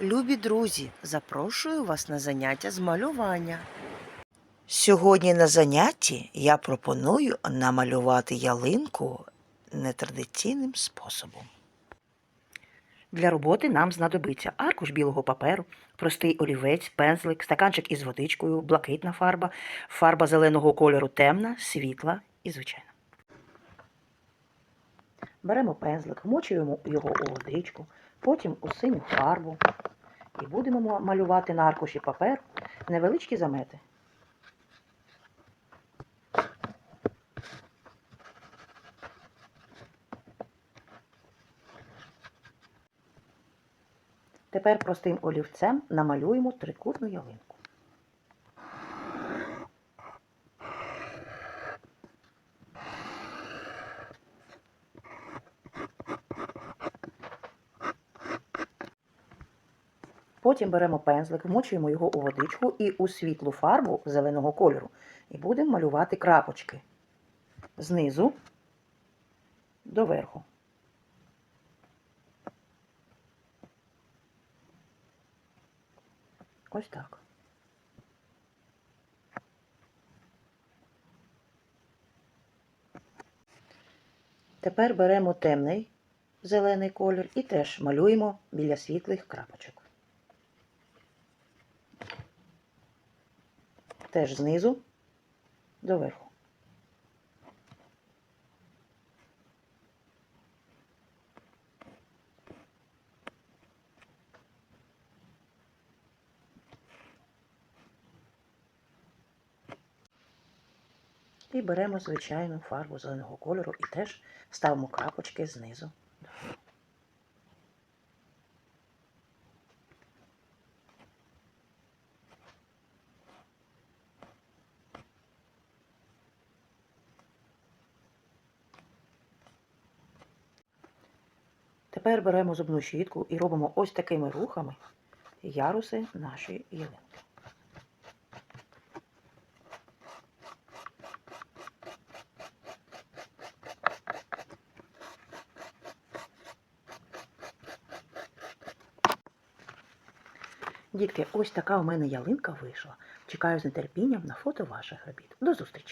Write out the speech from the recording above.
Любі друзі, запрошую вас на заняття з малювання. Сьогодні на занятті я пропоную намалювати ялинку нетрадиційним способом. Для роботи нам знадобиться аркуш білого паперу, простий олівець, пензлик, стаканчик із водичкою, блакитна фарба, фарба зеленого кольору темна, світла і звичайна. Беремо пензлик, вмочуємо його у водичку, потім у синю фарбу і будемо малювати на аркуші паперу невеличкі замети. Тепер простим олівцем намалюємо трикутну ялинку. Потім беремо пензлик, вмочуємо його у водичку і у світлу фарбу зеленого кольору. І будемо малювати крапочки знизу до верху. Ось так. Тепер беремо темний зелений колір і теж малюємо біля світлих крапочок. Теж знизу до верху. І беремо звичайну фарбу зеленого кольору і теж ставимо крапочки знизу. Тепер беремо зубну щітку і робимо ось такими рухами яруси нашої ялинки. Дітки, ось така у мене ялинка вийшла. Чекаю з нетерпінням на фото ваших робіт. До зустрічі!